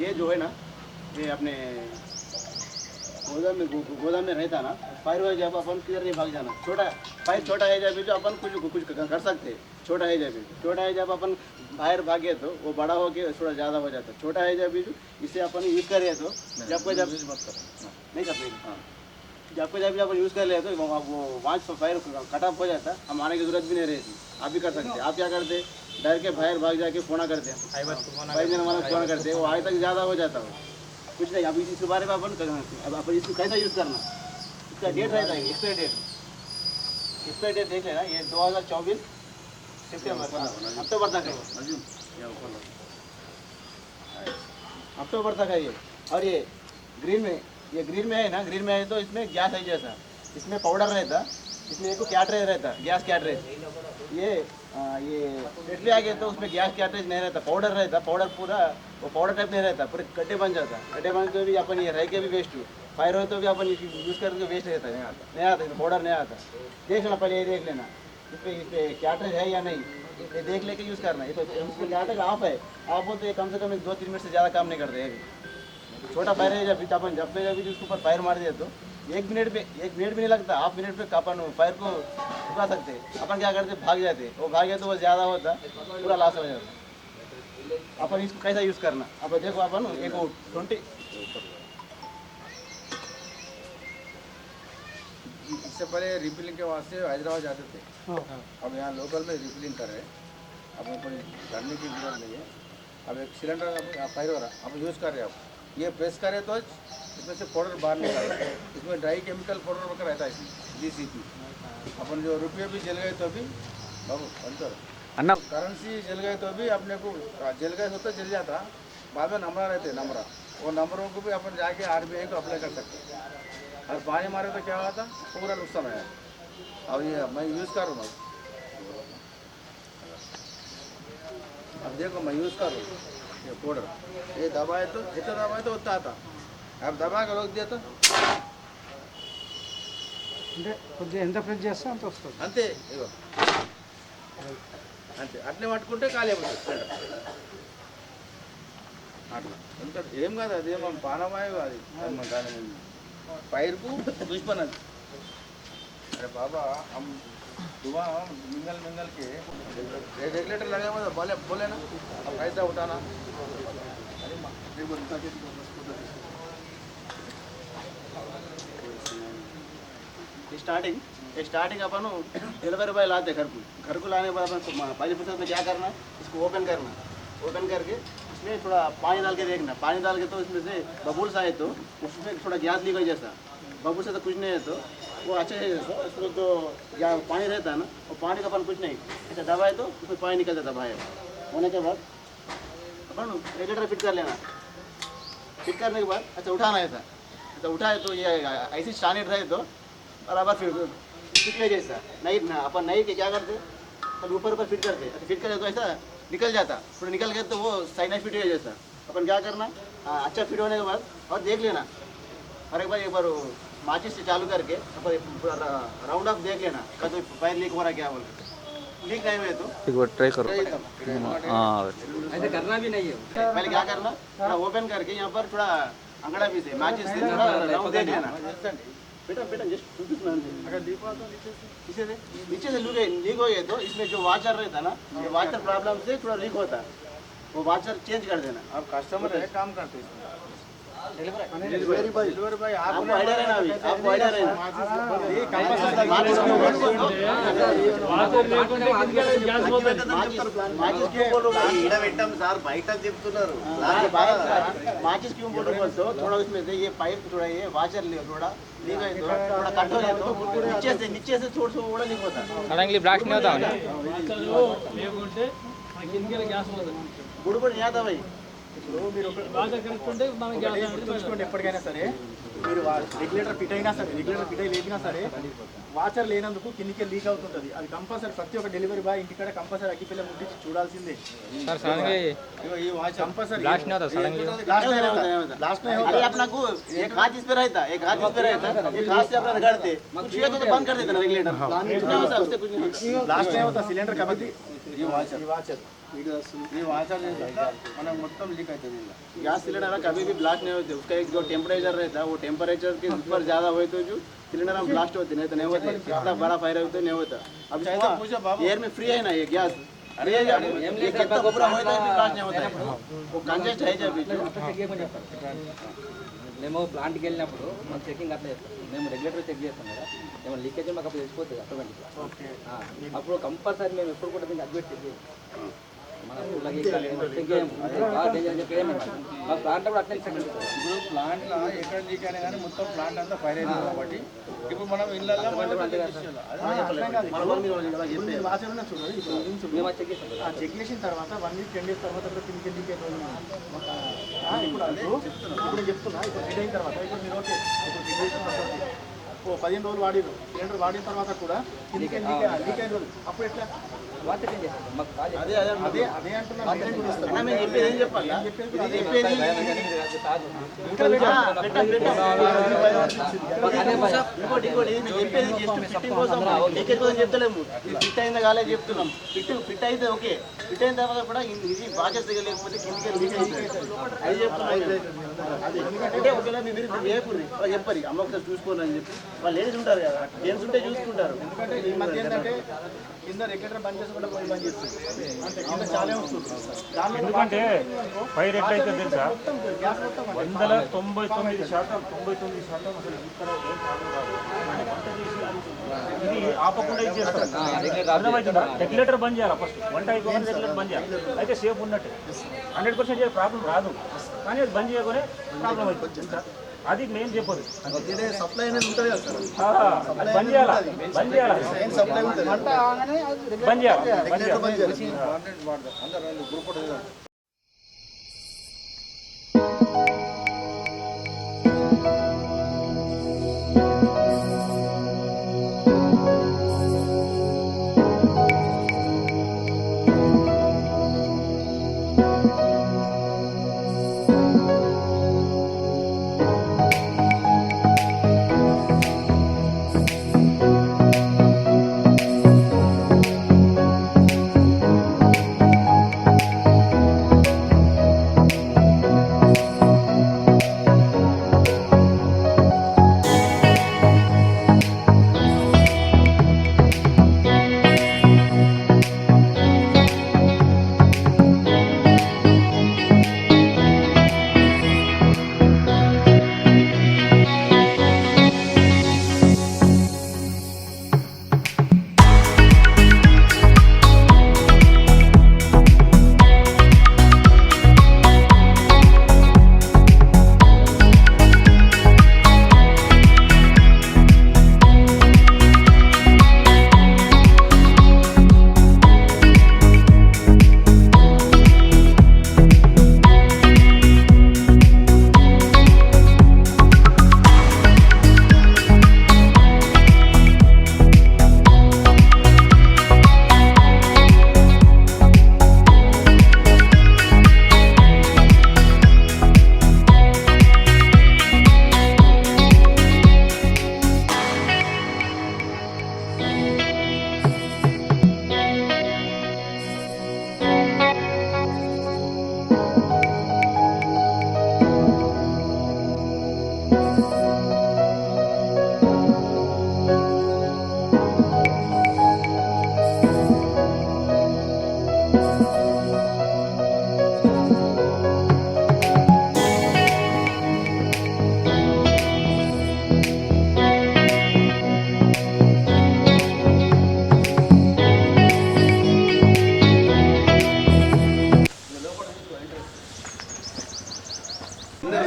ये जो है ना ये अपने गोदाम में गोदाम में रहता ना फायर हो जब अपन किधर नहीं भाग जाना। छोटा फायर छोटा है जब जो अपन कुछ कुछ कर सकते छोटा है जब छोटा है जब अपन बाहर भागे तो वो बड़ा हो के थोड़ा ज़्यादा हो जाता छोटा है जब जो इसे अपन यूज़ करें तो जब कोई जब नहीं करते हाँ। जब जब जब यूज़ कर ले तो वो वो वहाँ फायर कट ऑफ़ हो जाता हम आने की ज़रूरत भी नहीं रहती। आप भी कर सकते आप क्या करते डर के फायर भाग जाके फोना करते वाला फ़ोन करते वो आगे तक ज़्यादा हो जाता हो। कुछ नहीं अभी इसके बारे में अपन अब अपन इसको कैसा यूज़ करना? इसका डेट रहता है। एक्सपायर डेट एक्सपायर डेट देख लेना। ये 2024 सितंबर अक्टूबर तक है अक्टूबर तक है ये। और ये ग्रीन में ये ग्रीन में है ना ग्रीन में है तो इसमें गैस है जैसा। इसमें पाउडर रहता इसमें एक कैटरेज रहता गैस कैटरेज ये आ, ये पेटली आ गए तो उसमें गैस कैटरेज नहीं रहता पाउडर रहता पाउडर पूरा वो पाउडर टाइप नहीं रहता पूरे गड्ढे बन जाता। गड्ढे बन तो भी अपन ये रह के भी वेस्ट फायर हो तो भी अपन यूज़ करके वेस्ट रहता नहीं आता नहीं आता पाउडर नहीं आता। देख लेना पहले ये देख लेना। इस पे इस पे कैटरेज है या नहीं ये देख लेके यूज़ करना। ये तो उसमें कैटरेज ऑफ़ है। ऑफ़ हो तो कम से कम दो तीन मिनट से ज़्यादा काम नहीं करते अभी छोटा फायर है जब अपन जब पे जब उसके ऊपर फायर मार दिया तो एक मिनट पे एक मिनट भी नहीं लगता हाफ़ मिनट पे अपन फायर को रुका सकते। अपन क्या करते भाग जाते। वो भाग गए तो वो ज़्यादा होता पूरा लॉस हो जाता। अपन इसको कैसा यूज़ करना? अब देखो अपन एक ट्वेंटी इससे पहले रिफिलिंग के वास्ते हैदराबाद जाते थे। अब यहाँ लोकल में रिफिलिंग कर रहे हैं। अब कोई करने की ज़रूरत नहीं है। अब एक सिलेंडर अब फायर हो रहा अब यूज़ कर रहे हैं अब ये प्रेस करें तो इसमें से पाउडर बाहर निकाल। इसमें ड्राई केमिकल पाउडर वगैरह रहता है डी सी पी अपन जो रुपये भी जल गए तो भी बाबू अंतर। अन्ना करेंसी जल गए तो भी अपने को हाँ, जल गए होता जल जाता। बाद में नमरा रहते नमरा। वो नंबरों को भी अपन जाके आर बी आई को अप्लाई कर सकते और पानी मारे तो क्या हुआ था? पूरा नुकसान है और ये मैं यूज़ कर रहा हूँ। अब देखो मैं यूज़ कर रहा हूँ। ये पाउडर ये दबाए तो जितना दबाए तो उतना आता अब दबा के रोक दिया तो అంటే కొద్దిగా ఎంత ప్రెస్ చేస్తే అంత వస్తుంది అంతే ఇగో అంతే అట్లే పట్టుకుంటే ఖాళీ అయిపోతుంది అట్లా ఎంత ఏం కాదు అదేమో పానమాయ అది ఏమో దాని పైరుకు దుష్పన్ అది अरे बाबा हम मिंगल मिंगल के रेगुलेटर लगा हुआ बोले बोले ना, अब कैसा उठाना। स्टार्टिंग स्टार्टिंग अपन डिलीवरी बॉय लाते घर को। घर को लाने के बाद अपन पहले फुर्सत में क्या करना है? इसको ओपन करना। ओपन करके इसमें थोड़ा पानी डाल के देखना। पानी डाल के तो इसमें से बबुल्स आए तो उसमें थोड़ा गैस हो जैसा। बबुल से तो कुछ नहीं है तो वो अच्छे है जैसा उसमें तो या पानी रहता है ना वो पानी का अपन कुछ नहीं। ऐसा दबाए तो उसमें पानी निकल जाता बाहर होने के बाद अपन रेगुलेटर फिट कर लेना। फिट करने के बाद अच्छा उठाना ऐसा। अच्छा उठाए तो ये ऐसी स्टैंडर्ड रहे तो बराबर फिर पिछले जैसा। नहीं ना अपन नहीं के क्या करते? तब ऊपर ऊपर फिट करते। अच्छा फिट करते तो ऐसा निकल जाता। पूरा निकल गया तो वो साइना फिट हो जैसा अपन क्या करना? हाँ, अच्छा फिट होने के बाद और देख लेना। और एक बार एक बार माचिस से चालू करके राउंड अप देख लेना। का तो पैर लीक हो रहा क्या बोल लीक नहीं हुए तो। एक बार ट्राई करो। हाँ, हाँ। ऐसे करना भी नहीं है। पहले क्या करना? थोड़ा ओपन करके यहाँ पर थोड़ा अंगड़ा भी से माचिस से थोड़ा राउंड देख लेना। बेटा बेटा जस्ट अगर लीक हुआ तो नीचे से। नीचे से? लुके लीक हो गए तो इसमें जो वाचर रहता ना ये वाचर प्रॉब्लम से थोड़ा लीक होता। है वो वाचर चेंज कर देना। अब तो कस्टमर है। काम करते हैं పెట్టాం సార్ బయట చెప్తున్నారు माचिस क्यों बोलो बोल तो थोड़ा उसमें से ये पाइप थोड़ा ये वाचर ले थोड़ा लीक है तो थोड़ा कट हो जाए तो नीचे से नीचे से थोड़ा सा थोड़ा लीक होता है సడన్లీ బ్లాస్ట్ नहीं होता ना गुड़ गुड़ नहीं आता भाई ఎప్పటికైనా సరే. మీరు రెగ్యులేటర్ ఫిట్ అయినా సరే రెగ్యులేటర్ ఫిట్ అయి లేపినా సరే వాచర్ లేనందుకు కిందికి లీక్ అవుతుంటది. అది కంపల్సరీ ప్రతి ఒక్క డెలివరీ బాయ్ ఇంటికాడ కంపల్సరీ అగ్గి పిల్ల ముట్టించి చూడాల్సిందే. కంపల్సరీ లాస్ట్ సిలిండర్ కాబట్టి ఈ వాచర్ ఈ వాచర్ ఈ వాచర్ మనకు మొత్తం లీక్ అవుతుంది ఇలా गैस सिलेंडर में कभी भी ब्लास्ट नहीं होते उसका एक जो टेम्परेचर रहता है वो टेम्परेचर के ऊपर ज्यादा हुए तो जो सिलेंडर में ब्लास्ट होते नहीं तो नहीं होते इतना बड़ा फायर होता नहीं होता अब एयर में फ्री है ना ये गैस మేము ప్లాంట్కి వెళ్ళినప్పుడు మనం చెకింగ్ అట్లా చేస్తాం. మేము రెగ్యులేటర్ చెక్ చేస్తాం కదా. మేము లీకేజ్ మాకు అప్పుడు తెలిసిపోతుంది అటువంటి అప్పుడు కంపల్సరీ మేము ఎప్పుడు కూడా దీన్ని అడ్మిట్ చెక్ చేస్తాం. ఇప్పుడు ప్లాంట్ ఎక్కడ లీక్ కానీ మొత్తం ప్లాంట్ అంతా ఫైర్ అయింది కాబట్టి ఇప్పుడు మనం ఇళ్ళల్లో చెక్ ఆ చేసిన తర్వాత వన్ వీక్ టెన్ డేస్ తర్వాత కూడా కిందికి లీక్ అయిపోయింది ఇప్పుడు చెప్తున్నా. ఇప్పుడు ఫిట్ అయిన తర్వాత ఇప్పుడు మీరు ఓకే. ఇప్పుడు చెక్ చేసిన తర్వాత ఓ పదిహేను రోజులు వాడిరు సిలిండర్ వాడిన తర్వాత కూడా అప్పుడు ఎట్లా అదే అదే అదే చెప్పేది ఏం చెప్పాలి ఇంకోటి ఇంకోటి మేము చెప్పేది జస్ట్ ఫిట్టింగ్ కోసం లీకేజ్ కోసం చెప్తలేము ఫిట్ అయిందా కాలేదు చెప్తున్నాం ఫిట్ ఫిట్ అయితే ఓకే ఫిట్ అయిన తర్వాత కూడా ఇది- బాగా లేకపోతే కిందికి అది చెప్తున్నాం అంటే ఒకవేళ మీరు వాళ్ళు చెప్పరు అమ్మ ఒకసారి చూసుకోండి అని చెప్పి వాళ్ళు లేడీస్ ఉంటారు కదా జెంట్స్ ఉంటే చూసుకుంటారు. ఎందుకంటే ఈ మధ్య ఏంటంటే కింద రెగ్యులేటర్ బంద్ చేసి కూడా పోయి బంద్ చేస్తుంది. చాలా వస్తుంది. ఎందుకంటే ఫైర్ ఎట్లయితే తెలుసా? వందల తొంభై తొమ్మిది శాతం తొంభై తొమ్మిది శాతం అసలు ఇక్కడ ఇది ఆపకుండా అర్థమవుతుందా రెగ్యులేటర్ బంద్ చేయాలి ఫస్ట్ వంట అయిపోయిన రెగ్యులేటర్ బంద్ చేయాలి. అయితే సేఫ్ ఉన్నట్టు. హండ్రెడ్ పర్సెంట్ ప్రాబ్లం రాదు. కానీ అది బంద్ చేయగానే ప్రాబ్లం అవుతుంది. అది మేము చెప్పదు. ఇదే సప్లై అనేది ఉంటుంది కదా సార్. ఆ, అది బంద్ చేయాలి? బంద్ చేయాలి? సప్లై ఉంటుంది. బంద్ చేయాలి? బంద్ చేయాలి?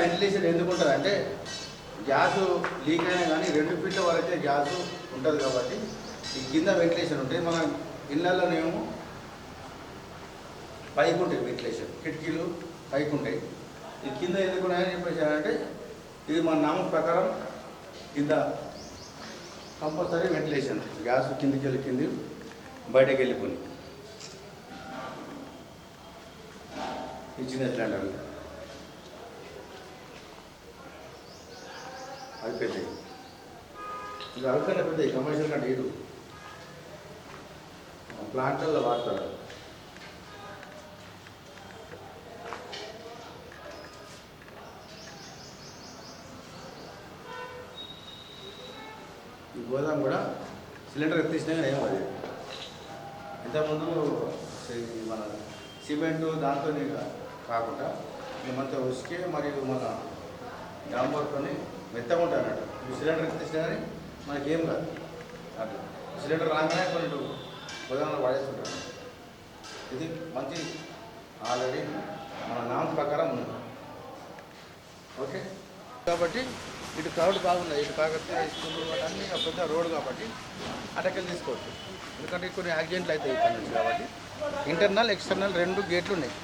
వెంటిలేషన్ ఎందుకు ఉంటుంది అంటే గ్యాస్ లీక్ అయినా కానీ రెండు ఫీట్ల వరకే గ్యాస్ ఉంటుంది కాబట్టి ఈ కింద వెంటిలేషన్ ఉంటుంది మన ఇళ్ళల్లోనేమో పైకి ఉంటాయి వెంటిలేషన్ కిటికీలు పైకి ఉంటాయి ఈ కింద ఎందుకు ఉన్నాయని చెప్పేసారంటే ఇది మన నామం ప్రకారం కింద కంపల్సరీ వెంటిలేషన్. గ్యాస్ కిందికి వెళ్ళి కింది బయటకు వెళ్ళిపోయి ఇచ్చిన సిలిండర్ అది పెద్దది ఇది అరకనే పెద్దది కమర్షియల్ కంటే ఇటు. ప్లాంట్లలో వాడతారు. ఈ గోదాం కూడా సిలిండర్ ఎత్తిసినా కానీ ఏం అది ఇంతకుముందు మన సిమెంట్ దాంతో కాకుండా ఈ ఉసికే మరియు మన డాంబర్తో మెత్తగా ఉంటాయి అన్నట్టు. ఈ సిలిండర్ ఎత్తిసినా కానీ మనకేం కాదు. అట్లా. సిలిండర్ రాగానే కొన్ని గోదాంలో వాడేస్తుంటారు ఇది మంచి ఆల్రెడీ మన నామ ప్రకారం ఉంది. ఓకే? కాబట్టి ఇటు క్రౌడ్ బాగున్నది ఇటు కాకపోతే స్కూల్ అన్నీ ఒక పెద్ద రోడ్ కాబట్టి అటకెళ్ళి తీసుకోవచ్చు. ఎందుకంటే కొన్ని యాక్సిడెంట్లు అవుతాయి ఇక్కడ నుంచి కాబట్టి. ఇంటర్నల్ ఎక్స్టర్నల్ రెండు గేట్లు ఉన్నాయి.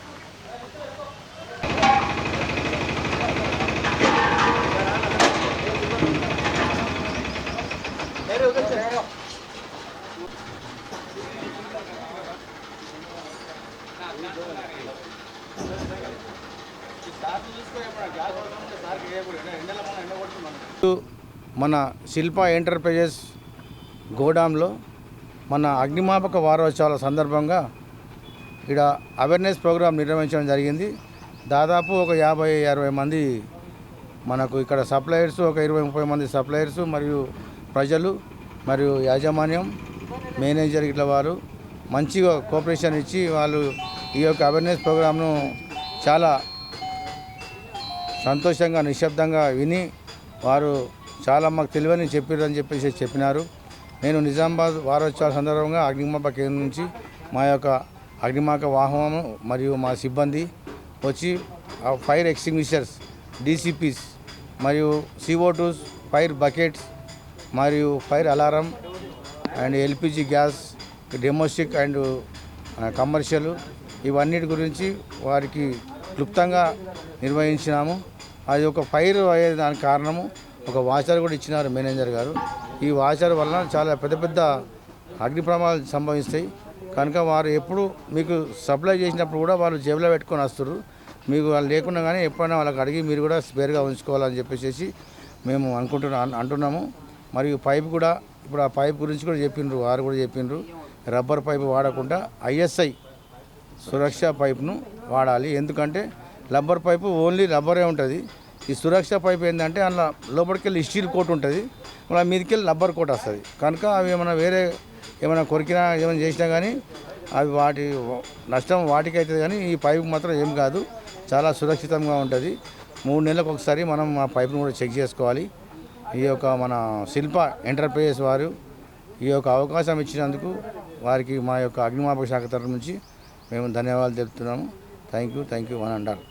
మన శిల్ప ఎంటర్ప్రైజెస్ గోడాంలో మన అగ్నిమాపక వారోత్సవాల సందర్భంగా ఇక్కడ అవేర్నెస్ ప్రోగ్రాం నిర్వహించడం జరిగింది. దాదాపు ఒక యాభై అరవై మంది మనకు ఇక్కడ సప్లయర్స్ ఒక ఇరవై ముప్పై మంది సప్లయర్స్ మరియు ప్రజలు మరియు యాజమాన్యం మేనేజర్ ఇట్లా వారు మంచిగా కోఆపరేషన్ ఇచ్చి వాళ్ళు ఈ యొక్క అవేర్నెస్ ప్రోగ్రామ్ను చాలా సంతోషంగా నిశ్శబ్దంగా విని వారు చాలా మాకు తెలివని చెప్పారని చెప్పేసి చెప్పినారు. నేను నిజామాబాద్ వారోత్సవాల సందర్భంగా అగ్నిమాపక కేంద్రం నుంచి మా యొక్క అగ్నిమాక వాహనము మరియు మా సిబ్బంది వచ్చి ఆ ఫైర్ ఎక్స్టింగ్విషర్స్ డీసీపీస్ మరియు సిఓ టూస్ ఫైర్ బకెట్స్ మరియు fire alarm and LPG gas domestic and commercial ఇవన్నిటి గురించి వారికి క్లుప్తంగా నిర్వహించినాము. అది ఒక ఫైర్ అయ్యే దానికి కారణము. ఒక వాచర్ కూడా ఇచ్చినారు మేనేజర్ గారు. ఈ వాచర్ వలన చాలా పెద్ద పెద్ద అగ్ని ప్రమాదాలు సంభవిస్తాయి. కనుక వారు ఎప్పుడు మీకు సప్లై చేసినప్పుడు కూడా వాళ్ళు జేబులో పెట్టుకొని వస్తారు మీకు వాళ్ళు లేకుండా కానీ ఎప్పుడైనా వాళ్ళకి అడిగి మీరు కూడా స్పేర్గా ఉంచుకోవాలని చెప్పేసి మేము అనుకుంటున్నా అన్- అంటున్నాము. మరియు పైప్ కూడా ఇప్పుడు ఆ పైప్ గురించి కూడా చెప్పిండ్రు వారు కూడా చెప్పిండ్రు రబ్బర్ పైప్ వాడకుండా ఐఎస్ఐ సురక్ష పైప్ను వాడాలి. ఎందుకంటే రబ్బర్ పైపు ఓన్లీ రబ్బరే ఉంటుంది. ఈ సురక్ష పైప్ ఏంటంటే అందులో లోపలికి వెళ్ళి స్టీల్ కోట్ ఉంటుంది. మళ్ళీ మీదకి వెళ్ళి రబ్బర్ కోట్ వస్తుంది. కనుక అవి ఏమైనా వేరే ఏమైనా కొరికినా ఏమైనా చేసినా కానీ అవి వాటి నష్టం వాటికి అవుతుంది కానీ ఈ పైప్ మాత్రం ఏం కాదు. చాలా సురక్షితంగా ఉంటుంది. మూడు నెలలకు ఒకసారి మనం ఆ పైప్ను కూడా చెక్ చేసుకోవాలి. ఈ యొక్క మన శిల్ప ఎంటర్ప్రైజెస్ వారు ఈ యొక్క అవకాశం ఇచ్చినందుకు వారికి మా యొక్క అగ్నిమాపక శాఖ తరఫు నుంచి మేము ధన్యవాదాలు తెలుపుతున్నాము. Thank you thank you one అంటారు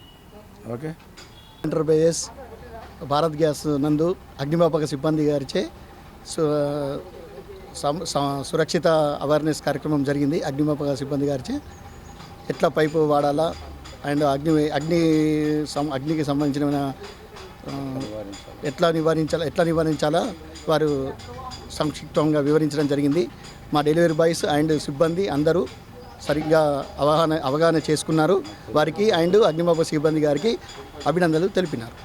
ఓకే? ఎంటర్ప్రైజెస్ భారత్ గ్యాస్ నందు అగ్నిమాపక సిబ్బంది గారిచే సు- సురక్షిత అవేర్నెస్ కార్యక్రమం జరిగింది అగ్నిమాపక సిబ్బంది గారిచే ఎట్లా పైపు వాడాలా అండ్ అగ్ని అగ్ని సం అగ్నికి సంబంధించిన ఎట్లా నివారించాలా ఎట్లా నివారించాలా వారు సంక్షిప్తంగా వివరించడం జరిగింది మా డెలివరీ బాయ్స్ అండ్ సిబ్బంది అందరూ సరిగ్గా అవగాహన అవగాహన చేసుకున్నారు. వారికి అండ్ అగ్నిమాపక సిబ్బంది గారికి అభినందనలు తెలిపినారు.